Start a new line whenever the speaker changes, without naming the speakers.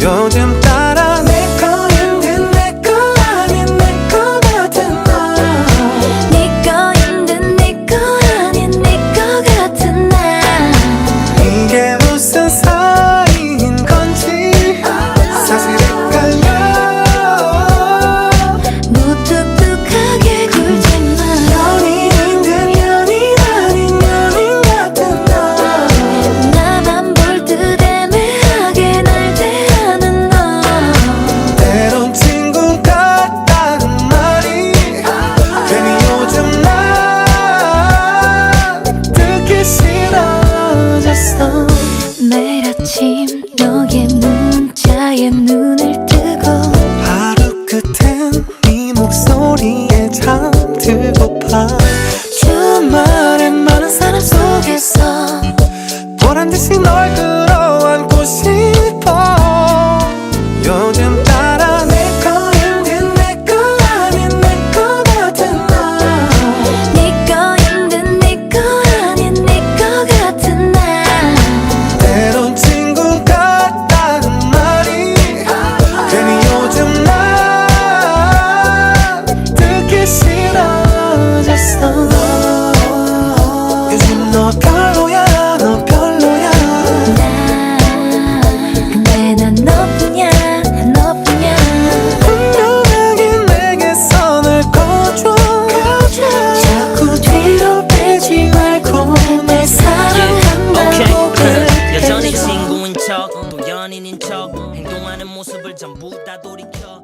有点。
아침 너의 문자에 눈을 뜨고
하루 끝엔 네 목소리에 잠들고파 연인인 척. 행동하는 모습을 전부 다 돌이켜.